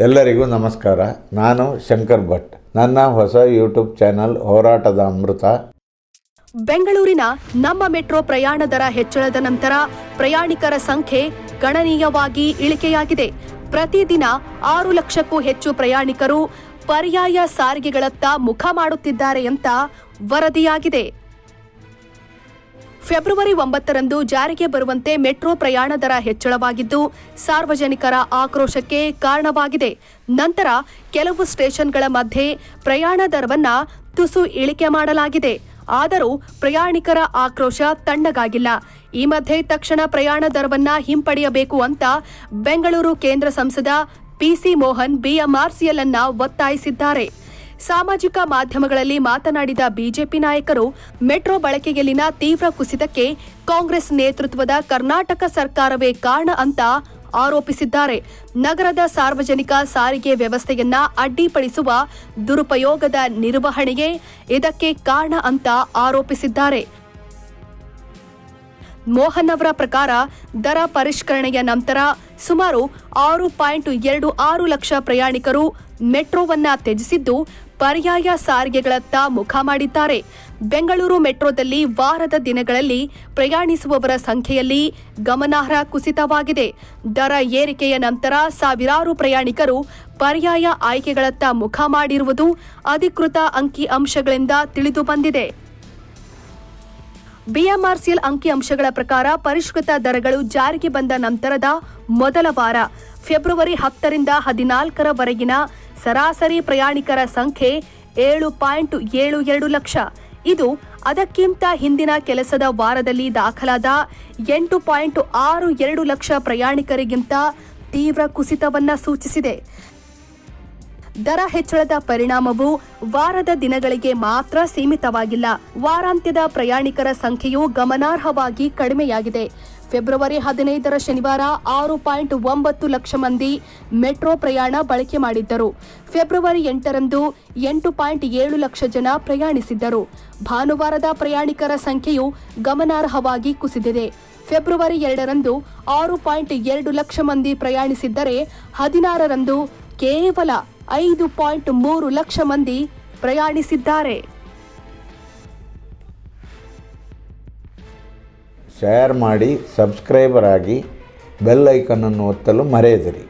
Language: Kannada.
ಎಲ್ಲರಿಗೂ ನಮಸ್ಕಾರ. ನಾನು ಶಂಕರ್ ಭಟ್. ನನ್ನ ಹೊಸ ಯೂಟ್ಯೂಬ್ ಚಾನಲ್ ಹೋರಾಟದ ಅಮೃತ. ಬೆಂಗಳೂರಿನ ನಮ್ಮ ಮೆಟ್ರೋ ಪ್ರಯಾಣ ದರ ಹೆಚ್ಚಳದ ನಂತರ ಪ್ರಯಾಣಿಕರ ಸಂಖ್ಯೆ ಗಣನೀಯವಾಗಿ ಇಳಿಕೆಯಾಗಿದೆ. ಪ್ರತಿದಿನ ಆರು ಲಕ್ಷಕ್ಕೂ ಹೆಚ್ಚು ಪ್ರಯಾಣಿಕರು ಪರ್ಯಾಯ ಸಾರಿಗೆಗಳತ್ತ ಮುಖ ಮಾಡುತ್ತಿದ್ದಾರೆ ಅಂತ ವರದಿಯಾಗಿದೆ. ಫೆಬ್ರವರಿ ಒಂಬತ್ತರಂದು ಜಾರಿಗೆ ಬರುವಂತೆ ಮೆಟ್ರೋ ಪ್ರಯಾಣ ದರ ಹೆಚ್ಚಳವಾಗಿದ್ದು, ಸಾರ್ವಜನಿಕರ ಆಕ್ರೋಶಕ್ಕೆ ಕಾರಣವಾಗಿದೆ. ನಂತರ ಕೆಲವು ಸ್ಟೇಷನ್ಗಳ ಮಧ್ಯೆ ಪ್ರಯಾಣ ದರವನ್ನ ತುಸು ಇಳಿಕೆ ಮಾಡಲಾಗಿದೆ. ಆದರೂ ಪ್ರಯಾಣಿಕರ ಆಕ್ರೋಶ ತಣ್ಣಗಾಗಿಲ್ಲ. ಈ ಮಧ್ಯೆ ತಕ್ಷಣ ಪ್ರಯಾಣ ದರವನ್ನ ಹಿಂಪಡೆಯಬೇಕು ಅಂತ ಬೆಂಗಳೂರು ಕೇಂದ್ರ ಸಂಸದ ಪಿಸಿ ಮೋಹನ್ ಬಿಎಂಆರ್ಸಿಎಲ್ ಅನ್ನ ಒತ್ತಾಯಿಸಿದ್ದಾರೆ. ಸಾಮಾಜಿಕ ಮಾಧ್ಯಮಗಳಲ್ಲಿ ಮಾತನಾಡಿದ ಬಿಜೆಪಿ ನಾಯಕರು, ಮೆಟ್ರೋ ಬಳಕೆಯಲ್ಲಿನ ತೀವ್ರ ಕುಸಿತಕ್ಕೆ ಕಾಂಗ್ರೆಸ್ ನೇತೃತ್ವದ ಕರ್ನಾಟಕ ಸರ್ಕಾರವೇ ಕಾರಣ ಅಂತ ಆರೋಪಿಸಿದ್ದಾರೆ. ನಗರದ ಸಾರ್ವಜನಿಕ ಸಾರಿಗೆ ವ್ಯವಸ್ಥೆಯನ್ನ ಅಡ್ಡಿಪಡಿಸುವ ದುರುಪಯೋಗದ ನಿರ್ವಹಣೆಯೇ ಇದಕ್ಕೆ ಕಾರಣ ಅಂತ ಆರೋಪಿಸಿದ್ದಾರೆ. ಮೋಹನ್ ಅವರ ಪ್ರಕಾರ ದರ ಪರಿಷ್ಕರಣೆಯ ನಂತರ ಸುಮಾರು ಆರು ಪಾಯಿಂಟ್ ಎರಡು ಆರು ಲಕ್ಷ ಪ್ರಯಾಣಿಕರು ಮೆಟ್ರೋವನ್ನ ತ್ಯಜಿಸಿದ್ದು ಪರ್ಯಾಯ ಸಾರಿಗೆಗಳತ್ತ ಮುಖ ಮಾಡಿದ್ದಾರೆ. ಬೆಂಗಳೂರು ಮೆಟ್ರೋದಲ್ಲಿ ವಾರದ ದಿನಗಳಲ್ಲಿ ಪ್ರಯಾಣಿಸುವವರ ಸಂಖ್ಯೆಯಲ್ಲಿ ಗಮನಾರ್ಹ ಕುಸಿತವಾಗಿದೆ. ದರ ಏರಿಕೆಯ ನಂತರ ಸಾವಿರಾರು ಪ್ರಯಾಣಿಕರು ಪರ್ಯಾಯ ಆಯ್ಕೆಗಳತ್ತ ಮುಖ ಮಾಡಿರುವುದು ಅಧಿಕೃತ ಅಂಕಿ ಅಂಶಗಳಿಂದ ತಿಳಿದು ಬಂದಿದೆ. ಬಿಎಂಆರ್ಸಿಎಲ್ ಅಂಕಿಅಂಶಗಳ ಪ್ರಕಾರ ಪರಿಷ್ಕೃತ ದರಗಳು ಜಾರಿಗೆ ಬಂದ ನಂತರದ ಮೊದಲ ವಾರ, ಫೆಬ್ರವರಿ ಹತ್ತರಿಂದ ಹದಿನಾಲ್ಕರವರೆಗಿನ ಸರಾಸರಿ ಪ್ರಯಾಣಿಕರ ಸಂಖ್ಯೆ ಏಳು ಪಾಯಿಂಟ್ ಏಳು ಎರಡು ಲಕ್ಷ. ಇದು ಅದಕ್ಕಿಂತ ಹಿಂದಿನ ಕೆಲಸದ ವಾರದಲ್ಲಿ ದಾಖಲಾದ ಎಂಟು ಪಾಯಿಂಟ್ ಆರು ಎರಡು ಲಕ್ಷ ಪ್ರಯಾಣಿಕರಿಗಿಂತ ತೀವ್ರ ಕುಸಿತವನ್ನ ಸೂಚಿಸಿದೆ. ದರ ಹೆಚ್ಚಳದ ಪರಿಣಾಮವು ವಾರದ ದಿನಗಳಿಗೆ ಮಾತ್ರ ಸೀಮಿತವಾಗಿಲ್ಲ. ವಾರಾಂತ್ಯದ ಪ್ರಯಾಣಿಕರ ಸಂಖ್ಯೆಯು ಗಮನಾರ್ಹವಾಗಿ ಕಡಿಮೆಯಾಗಿದೆ. ಫೆಬ್ರವರಿ ಹದಿನೈದರ ಶನಿವಾರ ಆರು ಪಾಯಿಂಟ್ ಒಂಬತ್ತು ಲಕ್ಷ ಮಂದಿ ಮೆಟ್ರೋ ಪ್ರಯಾಣ ಬಳಕೆ ಮಾಡಿದ್ದರು. ಫೆಬ್ರವರಿ ಎಂಟರಂದು ಎಂಟು ಪಾಯಿಂಟ್ ಏಳು ಲಕ್ಷ ಜನ ಪ್ರಯಾಣಿಸಿದ್ದರು. ಭಾನುವಾರದ ಪ್ರಯಾಣಿಕರ ಸಂಖ್ಯೆಯು ಗಮನಾರ್ಹವಾಗಿ ಕುಸಿದಿದೆ. ಫೆಬ್ರವರಿ ಎರಡರಂದು ಆರು ಪಾಯಿಂಟ್ ಎರಡು ಲಕ್ಷ ಮಂದಿ ಪ್ರಯಾಣಿಸಿದ್ದರೆ ಹದಿನಾರರಂದು ಕೇವಲ ಐದು ಪಾಯಿಂಟ್ ಮೂರು ಲಕ್ಷ ಮಂದಿ ಪ್ರಯಾಣಿಸಿದ್ದಾರೆ. ಶೇರ್ ಮಾಡಿ ಸಬ್ಸ್ಕ್ರೈಬರ್ ಆಗಿ ಬೆಲ್ ಐಕನನ್ನು ಒತ್ತಲು ಮರೆಯದಿರಿ.